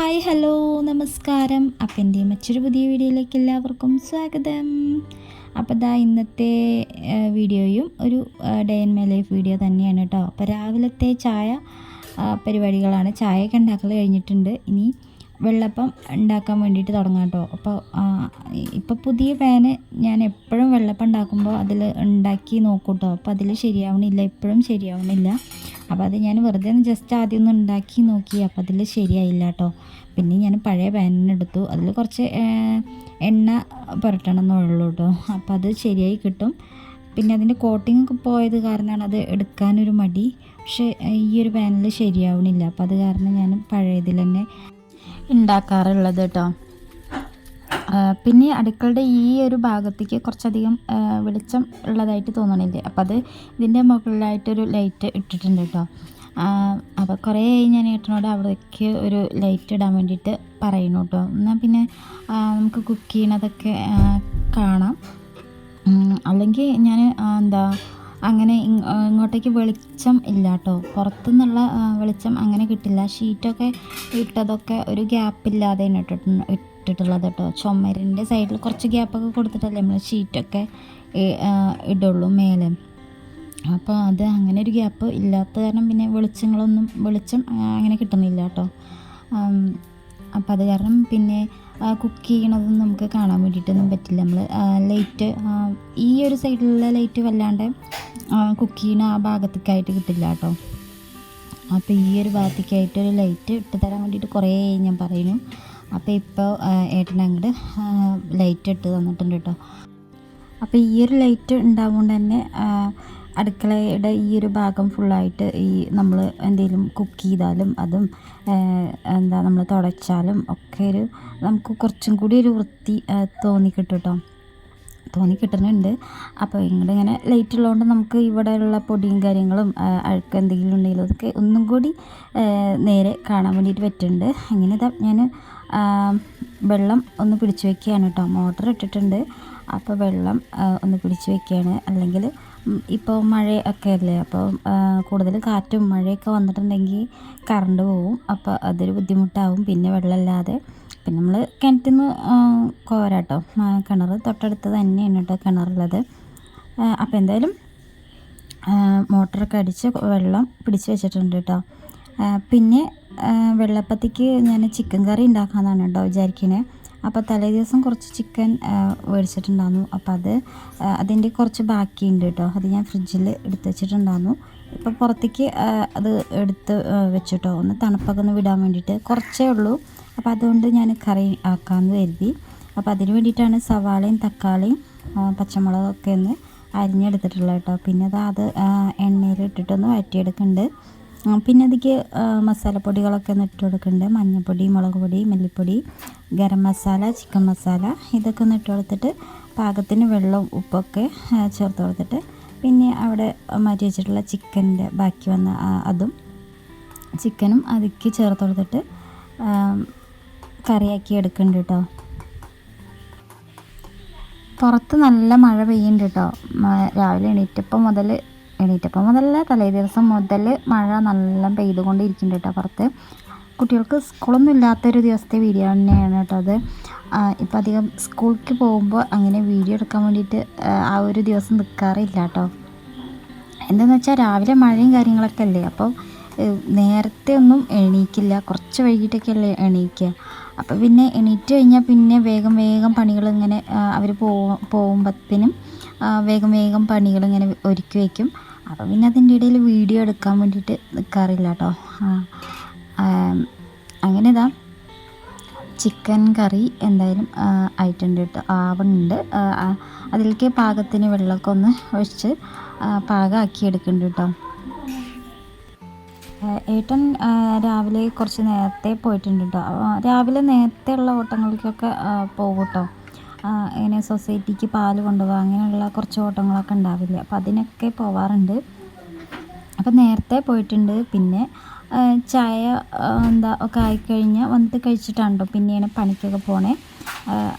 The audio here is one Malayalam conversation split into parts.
ഹായ് ഹലോ നമസ്കാരം. അപ്പം എന്റെ മറ്റൊരു പുതിയ വീഡിയോയിലേക്ക് എല്ലാവർക്കും സ്വാഗതം. അപ്പോൾ ദാ ഇന്നത്തെ വീഡിയോയും ഒരു day in my life video തന്നെയാണ് കേട്ടോ അപ്പോൾ രാവിലത്തെ ചായ പരിപാടികളാണ്. ചായയൊക്കെ ഉണ്ടാക്കൽ കഴിഞ്ഞിട്ടുണ്ട്. ഇനി വെള്ളപ്പം ഉണ്ടാക്കാൻ വേണ്ടിയിട്ട് തുടങ്ങാം കേട്ടോ അപ്പോൾ ഇപ്പോൾ പുതിയ പാന് ഞാൻ എപ്പോഴും വെള്ളപ്പം ഉണ്ടാക്കുമ്പോൾ അതിൽ ഉണ്ടാക്കി നോക്കൂട്ടോ കേട്ടോ അപ്പോൾ അതിൽ ശരിയാവണില്ല എപ്പോഴും ശരിയാവണില്ല. അപ്പോൾ അത് ഞാൻ വെറുതെ ഒന്ന് ജസ്റ്റ് ആദ്യം ഒന്ന് ഉണ്ടാക്കി നോക്കി. അപ്പോൾ അതിൽ ശരിയായില്ല കേട്ടോ പിന്നെ ഞാൻ പഴയ പാനിനെടുത്തു അതിൽ കുറച്ച് എണ്ണ പുരട്ടണം എന്നുള്ളൂ കേട്ടോ അപ്പോൾ അത് ശരിയായി കിട്ടും. പിന്നെ അതിന്റെ കോട്ടിംഗ് ഒക്കെ പോയത് കാരണമാണ് അത് എടുക്കാനൊരു മടി. പക്ഷേ ഈ ഒരു പാനിൽ ശരിയാവണില്ല. അപ്പോൾ അത് കാരണം ഞാൻ പഴയതിൽ തന്നെ ഉണ്ടാക്കാറുള്ളത് കേട്ടോ പിന്നെ അടുക്കളയുടെ ഈ ഒരു ഭാഗത്തേക്ക് കുറച്ചധികം വെളിച്ചം ഉള്ളതായിട്ട് തോന്നണില്ലേ? അപ്പോൾ അത് ഇതിന്റെ മുകളിലായിട്ടൊരു ലൈറ്റ് ഇട്ടിട്ടുണ്ട് കേട്ടോ അപ്പോൾ കുറേ ഞാൻ ഏട്ടനോട് അവിടേക്ക് ഒരു ലൈറ്റ് ഇടാൻ വേണ്ടിയിട്ട് പറയുന്നു കേട്ടോ എന്നാൽ പിന്നെ നമുക്ക് കുക്ക് ചെയ്യണതൊക്കെ കാണാം. അല്ലെങ്കിൽ ഞാൻ എന്താ അങ്ങനെ ഇങ്ങോട്ടേക്ക് വെളിച്ചം ഇല്ല കേട്ടോ പുറത്തുനിന്നുള്ള വെളിച്ചം അങ്ങനെ കിട്ടില്ല. ഷീറ്റൊക്കെ ഇട്ടതൊക്കെ ഒരു ഗ്യാപ്പില്ലാതെയാണ് ഇട്ടിട്ട് ഇട്ടിട്ടുള്ളത് കേട്ടോ. ചുമരിന്റെ സൈഡിൽ കുറച്ച് ഗ്യാപ്പൊക്കെ കൊടുത്തിട്ടല്ലേ നമ്മൾ ഷീറ്റൊക്കെ ഇടുള്ളൂ മേലെ. അപ്പോൾ അത് അങ്ങനെ ഒരു ഗ്യാപ്പ് ഇല്ലാത്ത കാരണം പിന്നെ വെളിച്ചങ്ങളൊന്നും വെളിച്ചം അങ്ങനെ കിട്ടുന്നില്ല കേട്ടോ. അപ്പോൾ അത് കാരണം പിന്നെ കുക്ക് ചെയ്യണതൊന്നും നമുക്ക് കാണാൻ വേണ്ടിയിട്ടൊന്നും പറ്റില്ല. നമ്മൾ ലൈറ്റ് ഈ ഒരു സൈഡിലുള്ള ലൈറ്റ് വല്ലാണ്ട് കുക്ക് ചെയ്യണ ആ ഭാഗത്തേക്കായിട്ട് കിട്ടില്ല കേട്ടോ. അപ്പോൾ ഈ ഒരു ഭാഗത്തേക്കായിട്ട് ഒരു ലൈറ്റ് ഇട്ട് തരാൻ വേണ്ടിയിട്ട് കുറേ ഞാൻ പറയുന്നു. അപ്പോൾ ഇപ്പോൾ ഏട്ടൻ അങ്ങോട്ട് ലൈറ്റ് ഇട്ട് തന്നിട്ടുണ്ട് കേട്ടോ അപ്പോൾ ഈ ഒരു ലൈറ്റ് ഉണ്ടാവുകൊണ്ട് തന്നെ അടുക്കളയുടെ ഈ ഒരു ഭാഗം ഫുള്ളായിട്ട് ഈ നമ്മൾ എന്തെങ്കിലും കുക്ക് ചെയ്താലും അതും എന്താ നമ്മൾ തുടച്ചാലും ഒക്കെ ഒരു നമുക്ക് കുറച്ചും കൂടി ഒരു വൃത്തി തോന്നിക്കിട്ടും കേട്ടോ തോന്നി കിട്ടുന്നുണ്ട്. അപ്പോൾ ഇങ്ങോട്ട് ഇങ്ങനെ ലൈറ്റ് ഉള്ളതുകൊണ്ട് നമുക്ക് ഇവിടെയുള്ള പൊടിയും കാര്യങ്ങളും അഴുക്ക് എന്തെങ്കിലും ഉണ്ടെങ്കിലും അതൊക്കെ ഒന്നും കൂടി നേരെ കാണാൻ വേണ്ടിയിട്ട് പറ്റുന്നുണ്ട്. അങ്ങനെ ഞാൻ വെള്ളം ഒന്ന് പിടിച്ച് വെക്കുകയാണ് കേട്ടോ. മോട്ടർ ഇട്ടിട്ടുണ്ട്. അപ്പോൾ വെള്ളം ഒന്ന് പിടിച്ച് വെക്കുകയാണ്. അല്ലെങ്കിൽ ഇപ്പോൾ മഴ ഒക്കെ അല്ലേ? അപ്പോൾ കൂടുതൽ കാറ്റും മഴയൊക്കെ വന്നിട്ടുണ്ടെങ്കിൽ കറണ്ട് പോവും. അപ്പോൾ അതൊരു ബുദ്ധിമുട്ടാവും. പിന്നെ വെള്ളമില്ലാതെ. പിന്നെ നമ്മൾ കിണറ്റിൽ നിന്ന് കോരാട്ടോ കിണർ തൊട്ടടുത്ത് തന്നെയാണ് കേട്ടോ കിണറുള്ളത്. അപ്പോൾ എന്തായാലും മോട്ടറൊക്കെ അടിച്ച് വെള്ളം പിടിച്ച് വെച്ചിട്ടുണ്ട് കേട്ടോ. പിന്നെ വെള്ളപ്പത്തിക്ക് ഞാൻ ചിക്കൻ കറി ഉണ്ടാക്കാമെന്നാണ് കേട്ടോ വിചാരിക്കുന്നത് അപ്പോൾ തലേ ദിവസം കുറച്ച് ചിക്കൻ മേടിച്ചിട്ടുണ്ടായിരുന്നു അപ്പോൾ അത് അതിന്റെ കുറച്ച് ബാക്കിയുണ്ട് കേട്ടോ. അത് ഞാൻ ഫ്രിഡ്ജിൽ എടുത്ത് വെച്ചിട്ടുണ്ടായിരുന്നു ഇപ്പോൾ പുറത്തേക്ക് അത് എടുത്ത് വെച്ചിട്ടോ ഒന്ന് തണുപ്പൊക്കെ ഒന്ന് വിടാൻ വേണ്ടിയിട്ട്. കുറച്ചേ ഉള്ളൂ. അപ്പോൾ അതുകൊണ്ട് ഞാൻ കറി ആക്കാമെന്ന് കരുതി. അപ്പോൾ അതിന് വേണ്ടിയിട്ടാണ് സവാളയും തക്കാളിയും പച്ചമുളകൊക്കെ ഒന്ന് അരിഞ്ഞെടുത്തിട്ടുള്ളത് കേട്ടോ. പിന്നെ അത് അത് എണ്ണയിൽ ഇട്ടിട്ടൊന്ന് വഴറ്റിയെടുക്കുന്നുണ്ട്. പിന്നെ അതിക്ക് മസാലപ്പൊടികളൊക്കെ ഒന്ന് ഇട്ട് കൊടുക്കുന്നുണ്ട് മഞ്ഞൾപ്പൊടി മുളക് പൊടി മല്ലിപ്പൊടി ഗരം മസാല ചിക്കൻ മസാല ഇതൊക്കെ ഒന്ന് ഇട്ട് കൊടുത്തിട്ട് പാകത്തിന് വെള്ളവും ഉപ്പൊക്കെ ചേർത്ത് കൊടുത്തിട്ട് പിന്നെ അവിടെ മാറ്റി വെച്ചിട്ടുള്ള ചിക്കന്റെ ബാക്കി വന്ന അതും ചിക്കനും അതിക്ക് ചേർത്ത് കൊടുത്തിട്ട് കറിയാക്കി എടുക്കുന്നുണ്ട് കേട്ടോ പുറത്ത് നല്ല മഴ പെയ്യുന്നുണ്ട് കേട്ടോ രാവിലെ എണീറ്റപ്പം മുതൽ എണീറ്റപ്പം മുതലല്ല തലേ ദിവസം മുതൽ മഴ നല്ല പെയ്തുകൊണ്ടിരിക്കുന്നുണ്ട് കേട്ടോ പുറത്ത്. കുട്ടികൾക്ക് സ്കൂളൊന്നും ഇല്ലാത്തൊരു ദിവസത്തെ വീഡിയോ തന്നെയാണ് കേട്ടോ അത്. ഇപ്പം അധികം സ്കൂളിലേക്ക് പോകുമ്പോൾ അങ്ങനെ വീഡിയോ എടുക്കാൻ വേണ്ടിയിട്ട് ആ, ഒരു ദിവസം നിൽക്കാറില്ല കേട്ടോ. എന്താണെന്ന് വെച്ചാൽ രാവിലെ മഴയും കാര്യങ്ങളൊക്കെ അല്ലേ? അപ്പോൾ നേരത്തെ ഒന്നും എണീക്കില്ല. കുറച്ച് വൈകിട്ടൊക്കെ അല്ലേ എണീക്കുക അപ്പോൾ പിന്നെ എണീറ്റ് കഴിഞ്ഞാൽ പിന്നെ വേഗം വേഗം പണികൾ ഇങ്ങനെ അവർ പോ പോകുമ്പത്തിനും വേഗം വേഗം പണികൾ ഇങ്ങനെ ഒരുക്കി വയ്ക്കും അപ്പോൾ പിന്നെ അതിന്റെ ഇടയിൽ വീഡിയോ എടുക്കാൻ വേണ്ടിയിട്ട് നിൽക്കാറില്ല കേട്ടോ അങ്ങനെ ഇതാ. ചിക്കൻ കറി എന്തായാലും ആയിട്ടുണ്ട് കേട്ടോ ആവുന്നുണ്ട് അതിലേക്ക് പാകത്തിന് വെള്ളമൊക്കെ ഒന്ന് ഒഴിച്ച് പാകമാക്കി എടുക്കുന്നുണ്ട് കേട്ടോ ഏട്ടൻ രാവിലെ കുറച്ച് നേരത്തെ പോയിട്ടുണ്ട് കേട്ടോ രാവിലെ നേരത്തെ ഉള്ള ഓട്ടങ്ങൾക്കൊക്കെ ആ, പോകും കേട്ടോ ഇങ്ങനെ സൊസൈറ്റിക്ക് പാൽ കൊണ്ടുപോകാം അങ്ങനെയുള്ള കുറച്ച് ഓട്ടങ്ങളൊക്കെ ഉണ്ടാവില്ല? അപ്പം അതിനൊക്കെ പോവാറുണ്ട്. അപ്പം നേരത്തെ പോയിട്ടുണ്ട്. പിന്നെ ചായ എന്താ ഒക്കെ ആയിക്കഴിഞ്ഞാൽ വന്നിട്ട് കഴിച്ചിട്ടാണ് പിന്നെയാണ് പണിക്കൊക്കെ പോണേ.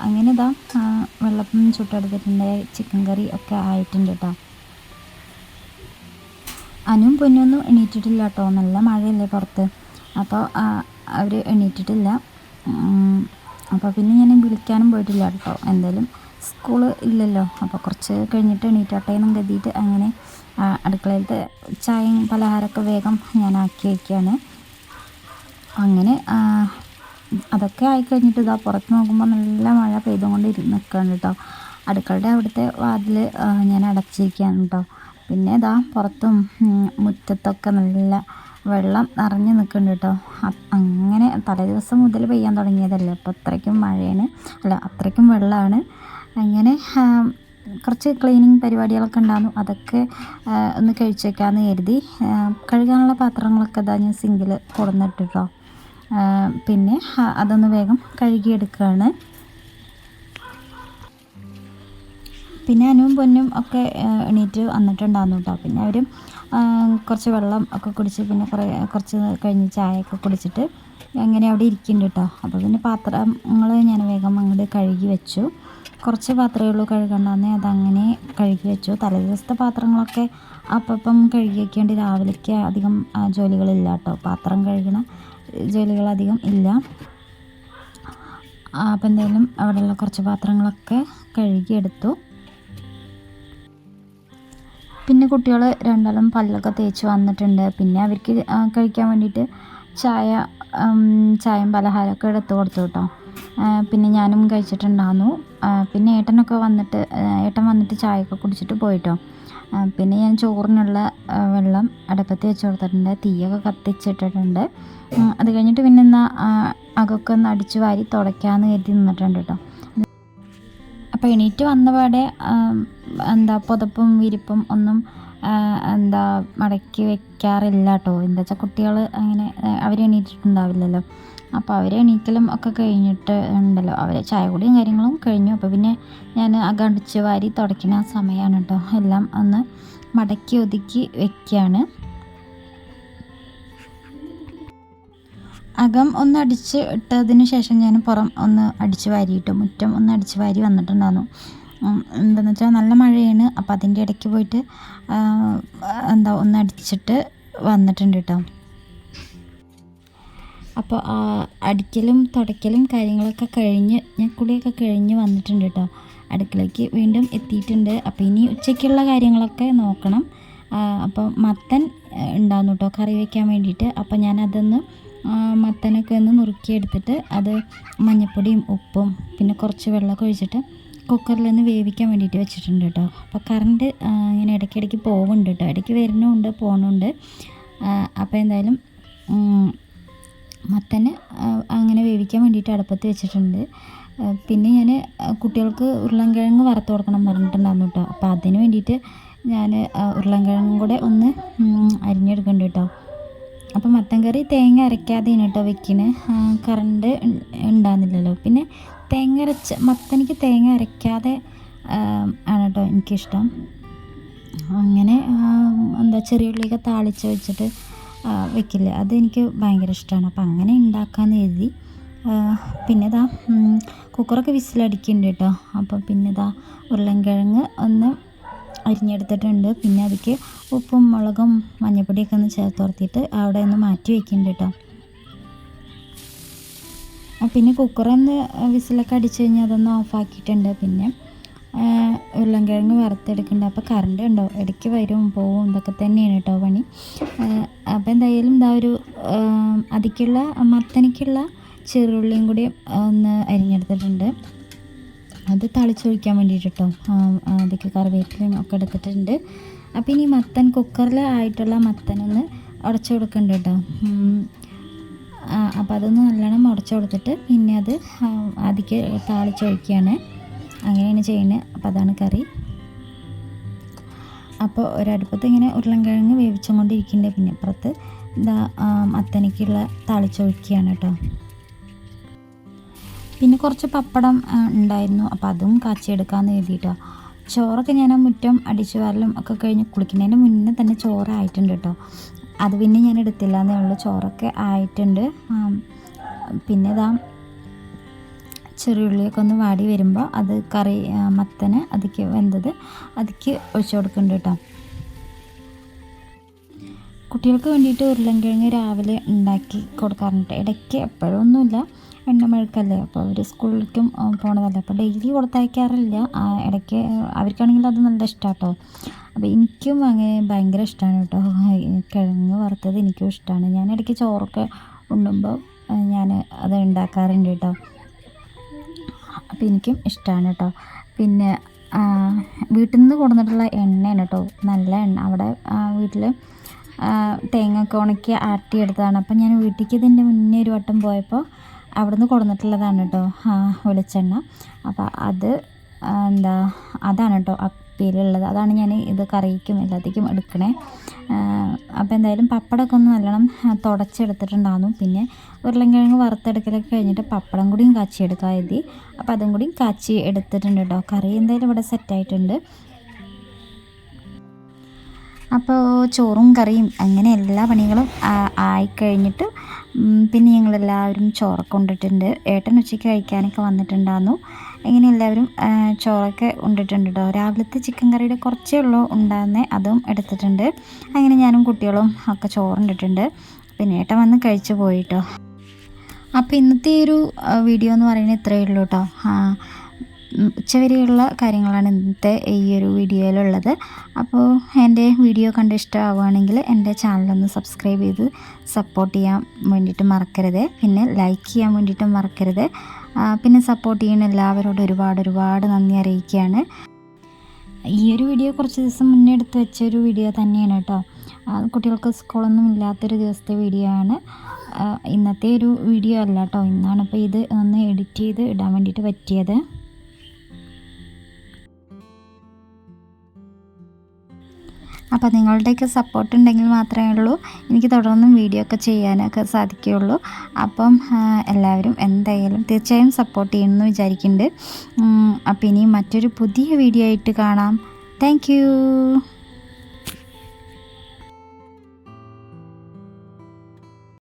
അങ്ങനെ ഇതാ വെള്ളപ്പം ചുട്ടെടുത്തിട്ടുണ്ട്. ചിക്കൻ കറി ഒക്കെ ആയിട്ടുണ്ട് കേട്ടോ അനുവും പൊന്നൊന്നും എണീറ്റിട്ടില്ല കേട്ടോ നല്ല മഴയല്ലേ പുറത്ത്. അപ്പോൾ അവർ എണീറ്റിട്ടില്ല. അപ്പോൾ പിന്നെ ഞാൻ വിളിക്കാനും പോയിട്ടില്ല കേട്ടോ. എന്തായാലും സ്കൂൾ ഇല്ലല്ലോ. അപ്പോൾ കുറച്ച് കഴിഞ്ഞിട്ട് എണീറ്റാട്ടേന്നും കരുതിയിട്ട് അങ്ങനെ അടുക്കളയിലത്തെ ചായയും പലഹാരമൊക്കെ വേഗം ഞാൻ ആക്കി വയ്ക്കുകയാണ് അങ്ങനെ അതൊക്കെ ആയിക്കഴിഞ്ഞിട്ട് ഇതാ പുറത്ത് നോക്കുമ്പോൾ നല്ല മഴ പെയ്തുകൊണ്ട് നിൽക്കുകയാണ് കേട്ടോ. അടുക്കളയുടെ അവിടുത്തെ വാതിൽ ഞാൻ അടച്ചിരിക്കുകയാണ് കേട്ടോ. പിന്നെ ഇതാ പുറത്തും മുറ്റത്തൊക്കെ നല്ല വെള്ളം നിറഞ്ഞു നിൽക്കുന്നുണ്ട് കേട്ടോ. അങ്ങനെ തലേദിവസം മുതൽ പെയ്യാൻ തുടങ്ങിയതല്ലേ. അപ്പോൾ അത്രയ്ക്കും മഴയാണ്. അല്ല അത്രയ്ക്കും വെള്ളമാണ്. അങ്ങനെ കുറച്ച് ക്ലീനിങ് പരിപാടികളൊക്കെ ഉണ്ടായിരുന്നു അതൊക്കെ ഒന്ന് കഴിച്ചേക്കാന്ന് കരുതി. കഴുകാനുള്ള പാത്രങ്ങളൊക്കെ ഇതാ ഞാൻ സിങ്കിൽ കൊടുന്നിട്ടിട്ടോ. പിന്നെ അതൊന്ന് വേഗം കഴുകിയെടുക്കുകയാണ് പിന്നെ അനുവും പൊന്നും ഒക്കെ എണീറ്റ് വന്നിട്ടുണ്ടായിരുന്നു കേട്ടോ പിന്നെ അവരും കുറച്ച് വെള്ളം ഒക്കെ കുടിച്ച് പിന്നെ കുറേ കുറച്ച് കഴിഞ്ഞ് ചായയൊക്കെ കുടിച്ചിട്ട് അങ്ങനെ അവിടെ ഇരിക്കുന്നുണ്ട് കേട്ടോ അപ്പോൾ പിന്നെ പാത്രങ്ങൾ ഞാൻ വേഗം അങ്ങോട്ട് കഴുകി വെച്ചു. കുറച്ച് പാത്രമേ ഉള്ളൂ കഴുകണ്ടെന്ന് അതങ്ങനെ കഴുകി വെച്ചു. തലേ ദിവസത്തെ പാത്രങ്ങളൊക്കെ അപ്പം കഴുകി വെക്കേണ്ടി രാവിലേക്ക് അധികം ജോലികളില്ല കേട്ടോ പാത്രം കഴുകണ ജോലികളധികം ഇല്ല. അപ്പം എന്തായാലും അവിടെയുള്ള കുറച്ച് പാത്രങ്ങളൊക്കെ കഴുകിയെടുത്തു പിന്നെ കുട്ടികൾ രണ്ടാളും പല്ലൊക്കെ തേച്ച് വന്നിട്ടുണ്ട്. പിന്നെ അവർക്ക് കഴിക്കാൻ വേണ്ടിയിട്ട് ചായ ചായയും പലഹാരമൊക്കെ എടുത്ത് കൊടുത്തു കേട്ടോ. പിന്നെ ഞാനും കഴിച്ചിട്ടുണ്ടായിരുന്നു പിന്നെ ഏട്ടനൊക്കെ വന്നിട്ട് ഏട്ടൻ വന്നിട്ട് ചായയൊക്കെ കുടിച്ചിട്ട് പോയിട്ടോ. പിന്നെ ഞാൻ ചോറിനുള്ള വെള്ളം അടുപ്പത്ത് വെച്ച് കൊടുത്തിട്ടുണ്ട്. തീയൊക്കെ കത്തിച്ചിട്ടിട്ടുണ്ട്. അത് കഴിഞ്ഞിട്ട് പിന്നെ എന്നാൽ അകൊക്കെ ഒന്ന് അടിച്ചു വാരി തുടയ്ക്കാമെന്ന് കരുതി നിന്നിട്ടുണ്ട് കേട്ടോ. അപ്പോൾ എണീറ്റ് വന്നപാടെ എന്താ പുതപ്പും വിരിപ്പും ഒന്നും എന്താ മടക്കി വെക്കാറില്ല കേട്ടോ എന്താ വെച്ചാൽ കുട്ടികൾ അങ്ങനെ അവർ എണീറ്റിട്ടുണ്ടാവില്ലല്ലോ. അപ്പോൾ അവർ എണീക്കലും ഒക്കെ കഴിഞ്ഞിട്ട് ഉണ്ടല്ലോ. അവർ ചായ കുടിയും കാര്യങ്ങളും കഴിഞ്ഞു. അപ്പോൾ പിന്നെ ഞാൻ അകടിച്ച് വാരി തുടയ്ക്കുന്ന സമയമാണ് കേട്ടോ എല്ലാം ഒന്ന് മടക്കി ഒതുക്കി വെക്കുകയാണ് അകം ഒന്ന് അടിച്ച് ഇട്ടതിന് ശേഷം ഞാൻ പുറം ഒന്ന് അടിച്ച് വാരിയിട്ടു മുറ്റം ഒന്ന് അടിച്ച് വാരി വന്നിട്ടുണ്ടായിരുന്നു. എന്താണെന്ന് വെച്ചാൽ നല്ല മഴയാണ്. അപ്പോൾ അതിന്റെ ഇടയ്ക്ക് പോയിട്ട് എന്താ ഒന്ന് അടിച്ചിട്ട് വന്നിട്ടുണ്ട് കേട്ടോ അപ്പോൾ അടിക്കലും തുടയ്ക്കലും കാര്യങ്ങളൊക്കെ കഴിഞ്ഞ് ഞാൻ കുളിയൊക്കെ കഴിഞ്ഞ് വന്നിട്ടുണ്ട് കേട്ടോ അടുക്കളയ്ക്ക് വീണ്ടും എത്തിയിട്ടുണ്ട്. അപ്പോൾ ഇനി ഉച്ചയ്ക്കുള്ള കാര്യങ്ങളൊക്കെ നോക്കണം. അപ്പോൾ മത്തൻ ഉണ്ടാകുന്നു കേട്ടോ കറി വയ്ക്കാൻ വേണ്ടിയിട്ട്. അപ്പോൾ ഞാനതൊന്ന് മത്തനൊക്കെ ഒന്ന് നുറുക്കിയെടുത്തിട്ട് അത് മഞ്ഞൾപ്പൊടിയും ഉപ്പും പിന്നെ കുറച്ച് വെള്ളമൊക്കെ ഒഴിച്ചിട്ട് കുക്കറിൽ നിന്ന് വേവിക്കാൻ വേണ്ടിയിട്ട് വെച്ചിട്ടുണ്ട് കേട്ടോ. അപ്പോൾ കറണ്ട് ഇങ്ങനെ ഇടയ്ക്കിടയ്ക്ക് പോകുന്നുണ്ട് കേട്ടോ. ഇടയ്ക്ക് വരുന്നുമുണ്ട് പോകുന്നുണ്ട് അപ്പോൾ എന്തായാലും മത്തന് അങ്ങനെ വേവിക്കാൻ വേണ്ടിയിട്ട് അടുപ്പത്ത് വെച്ചിട്ടുണ്ട്. പിന്നെ ഞാൻ കുട്ടികൾക്ക് ഉരുളൻകിഴങ്ങ് വറുത്ത് കൊടുക്കണം പറഞ്ഞിട്ടുണ്ടായിരുന്നു കേട്ടോ. അപ്പോൾ അതിന് വേണ്ടിയിട്ട് ഞാൻ ഉരുളൻകിഴങ്ങും കൂടെ ഒന്ന് അരിഞ്ഞെടുക്കേണ്ടി കേട്ടോ. അപ്പോൾ മത്തൻ കറി തേങ്ങ അരയ്ക്കാതെയാണ് കേട്ടോ വെക്കണേ. കറണ്ട് ഉണ്ടാകുന്നില്ലല്ലോ. പിന്നെ തേങ്ങ അരച്ച മത്തനിക്ക് തേങ്ങ അരയ്ക്കാതെ ആണ് കേട്ടോ എനിക്കിഷ്ടം. അങ്ങനെ എന്താ ചെറിയ ഉള്ളിയൊക്കെ താളിച്ച് വെച്ചിട്ട് വെക്കില്ല. വെക്കില്ല അതെനിക്ക് ഭയങ്കര ഇഷ്ടമാണ് അപ്പം അങ്ങനെ ഉണ്ടാക്കാമെന്ന് എഴുതി പിന്നെ ഇതാ കുക്കറൊക്കെ വിസിലടിക്കുന്നുണ്ട് കേട്ടോ. അപ്പോൾ പിന്നെ ഇതാ ഉരുളൻകിഴങ്ങ് ഒന്ന് അരിഞ്ഞെടുത്തിട്ടുണ്ട്. പിന്നെ അതിക്ക് ഉപ്പും മുളകും മഞ്ഞൾപ്പൊടിയൊക്കെ ഒന്ന് ചേർത്ത് കൊടുത്തിട്ട് അവിടെ ഒന്ന് മാറ്റി വെക്കുന്നുണ്ട് കേട്ടോ പിന്നെ കുക്കറൊന്ന് വിസിലൊക്കെ അടിച്ചു കഴിഞ്ഞാൽ അതൊന്ന് ഓഫാക്കിയിട്ടുണ്ട് പിന്നെ ഉരുളൻകിഴങ്ങ് വറുത്തെടുക്കുന്നുണ്ട് അപ്പോൾ കറണ്ട് ഉണ്ടോ? ഇടയ്ക്ക് വരും പോവും ഇതൊക്കെ തന്നെയാണ് കേട്ടോ പണി. അപ്പോൾ എന്തായാലും ഇതാ ഒരു അതിക്കുള്ള മത്തനിക്കുള്ള ചെറുള്ളിയും കൂടി ഒന്ന് അരിഞ്ഞെടുത്തിട്ടുണ്ട്. അത് തളിച്ചൊഴിക്കാൻ വേണ്ടിയിട്ട് കേട്ടോ അതൊക്കെ കറിവേപ്പിലയും ഒക്കെ എടുത്തിട്ടുണ്ട്. അപ്പോൾ ഇനി മത്തൻ കുക്കറിൽ ആയിട്ടുള്ള മത്തനൊന്ന് ഉടച്ചു കൊടുക്കുന്നുണ്ട് കേട്ടോ. അപ്പോൾ അതൊന്ന് നല്ലോണം ഉടച്ചു കൊടുത്തിട്ട് പിന്നെ അത് അതിക്ക് താളിച്ചൊഴിക്കുകയാണ് അങ്ങനെയാണ് ചെയ്യുന്നത് അപ്പോൾ അതാണ് കറി. അപ്പോൾ ഒരടുപ്പത്ത് ഇങ്ങനെ ഉരുളൻകിഴങ്ങ് വേവിച്ചും പിന്നെ അപ്പുറത്ത് ഇതാ അത്തനിക്കുള്ള താളിച്ചൊഴിക്കുകയാണ് കേട്ടോ. പിന്നെ കുറച്ച് പപ്പടം ഉണ്ടായിരുന്നു. അപ്പോൾ അതും കാച്ചിയെടുക്കാമെന്ന് കരുതിയിട്ടോ ചോറൊക്കെ ഞാൻ ആ മുറ്റം അടിച്ചു വരലും ഒക്കെ കഴിഞ്ഞ് കുളിക്കുന്നതിന് മുന്നേ തന്നെ ചോറായിട്ടുണ്ട് കേട്ടോ അത് പിന്നെ ഞാൻ എടുത്തില്ല എന്നേ ഉള്ളൂ. ചോറൊക്കെ ആയിട്ടുണ്ട്. പിന്നെ ഇതാ ചെറിയുള്ളിയൊക്കെ ഒന്ന് വാടി വരുമ്പോൾ അത് കറി മത്തന് അതിക്ക് വെന്തത് അതിക്ക് ഒഴിച്ചു കൊടുക്കുന്നുണ്ട് കേട്ടോ കുട്ടികൾക്ക് വേണ്ടിയിട്ട് ഉരുളൻകിഴങ്ങ് രാവിലെ ഉണ്ടാക്കി കൊടുക്കാറുണ്ട്. ഇടയ്ക്ക് എപ്പോഴൊന്നുമില്ല എണ്ണമഴക്കല്ലേ അപ്പോൾ അവർ സ്കൂളിലേക്കും പോണതല്ലേ. അപ്പോൾ ഡെയിലി കൊടുത്തയക്കാറില്ല. ഇടയ്ക്ക് അവർക്കാണെങ്കിൽ അത് നല്ല ഇഷ്ടമാണ് കേട്ടോ അപ്പോൾ എനിക്കും അങ്ങനെ ഭയങ്കര ഇഷ്ടമാണ് കേട്ടോ. കിഴങ്ങ് വറുത്തത് എനിക്കും ഇഷ്ടമാണ് ഞാൻ ഇടയ്ക്ക് ചോറൊക്കെ ഉണ്ണുമ്പോൾ ഞാൻ അത് ഉണ്ടാക്കാറുണ്ട് കേട്ടോ. അപ്പോൾ എനിക്കും ഇഷ്ടമാണ് കേട്ടോ. പിന്നെ വീട്ടിൽ നിന്ന് കൊടുത്തിട്ടുള്ള എണ്ണയാണ് കേട്ടോ. നല്ല എണ്ണ. അവിടെ വീട്ടിൽ തേങ്ങ ഒക്കെ ആട്ടിയെടുത്തതാണ്. അപ്പം ഞാൻ വീട്ടിലേക്ക് ഇതിന്റെ മുന്നേ ഒരു വട്ടം പോയപ്പോൾ അവിടെ നിന്ന് കൊടുന്നിട്ടുള്ളതാണ് കേട്ടോ വെളിച്ചെണ്ണ. അപ്പോൾ അത് എന്താ അതാണ് കേട്ടോ അപ്പിയിലുള്ളത് അതാണ് ഞാൻ ഇത് കറിക്കും എല്ലാത്തേക്കും എടുക്കണേ. അപ്പോൾ എന്തായാലും പപ്പടമൊക്കെ ഒന്ന് നല്ലോണം തുടച്ചെടുത്തിട്ടുണ്ടാകും പിന്നെ ഉരുളൻകിഴങ്ങ് വറുത്തെടുക്കലൊക്കെ കഴിഞ്ഞിട്ട് പപ്പടം കൂടിയും കാച്ചി എടുക്കാൻ എഴുതി അപ്പോൾ അതും കൂടിയും കാച്ചി എടുത്തിട്ടുണ്ട് കേട്ടോ കറി എന്തായാലും ഇവിടെ സെറ്റായിട്ടുണ്ട്. അപ്പോൾ ചോറും കറിയും അങ്ങനെ എല്ലാ പണികളും ആയിക്കഴിഞ്ഞിട്ട് പിന്നെ ഞങ്ങളെല്ലാവരും ചോറൊക്കെ കൊണ്ടിട്ടുണ്ട്. ഏട്ടൻ ഉച്ചയ്ക്ക് കഴിക്കാനൊക്കെ വന്നിട്ടുണ്ടായിരുന്നു. ഇങ്ങനെ എല്ലാവരും ചോറൊക്കെ ഉണ്ടിട്ടുണ്ട് കേട്ടോ രാവിലത്തെ ചിക്കൻ കറിയുടെ കുറച്ചേ ഉള്ളൂ ഉണ്ടാകുന്നേ അതും എടുത്തിട്ടുണ്ട്. അങ്ങനെ ഞാനും കുട്ടികളും ഒക്കെ ചോറുണ്ടിട്ടുണ്ട്. പിന്നെ ഏട്ടൻ വന്ന് കഴിച്ചു പോയിട്ടോ അപ്പോൾ ഇന്നത്തെ ഒരു വീഡിയോ എന്ന് പറയുന്നത് ഇത്രയേ ഉള്ളൂ കേട്ടോ ഉച്ചവരെയുള്ള കാര്യങ്ങളാണ് ഇന്നത്തെ ഈ ഒരു വീഡിയോയിലുള്ളത്. അപ്പോൾ എന്റെ വീഡിയോ കണ്ട് ഇഷ്ടമാവുകയാണെങ്കിൽ എന്റെ ചാനലൊന്ന് സബ്സ്ക്രൈബ് ചെയ്ത് സപ്പോർട്ട് ചെയ്യാൻ വേണ്ടിയിട്ട് മറക്കരുത്. പിന്നെ ലൈക്ക് ചെയ്യാൻ വേണ്ടിയിട്ട് മറക്കരുത്. പിന്നെ സപ്പോർട്ട് ചെയ്യുന്ന എല്ലാവരോടും ഒരുപാട് ഒരുപാട് നന്ദി അറിയിക്കുകയാണ്. ഈ ഒരു വീഡിയോ കുറച്ച് ദിവസം മുന്നേ എടുത്ത് വെച്ച ഒരു വീഡിയോ തന്നെയാണ് കേട്ടോ. കുട്ടികൾക്ക് സ്കൂളൊന്നും ഇല്ലാത്തൊരു ദിവസത്തെ വീഡിയോ ആണ്. ഇന്നത്തെ ഒരു വീഡിയോ അല്ല കേട്ടോ. ഇന്നാണ് ഇപ്പോൾ ഇത് ഒന്ന് എഡിറ്റ് ചെയ്ത് ഇടാൻ വേണ്ടിയിട്ട് പറ്റിയത്. അപ്പോൾ നിങ്ങളുടെയൊക്കെ സപ്പോർട്ട് ഉണ്ടെങ്കിൽ മാത്രമേ ഉള്ളൂ. എനിക്ക് തുടർന്നും വീഡിയോ ഒക്കെ ചെയ്യാനൊക്കെ സാധിക്കുകയുള്ളൂ. അപ്പം എല്ലാവരും എന്തായാലും തീർച്ചയായും സപ്പോർട്ട് ചെയ്യുമെന്ന് വിചാരിക്കുന്നുണ്ട്. അപ്പോൾ ഇനി മറ്റൊരു പുതിയ വീഡിയോ ആയിട്ട് കാണാം. താങ്ക്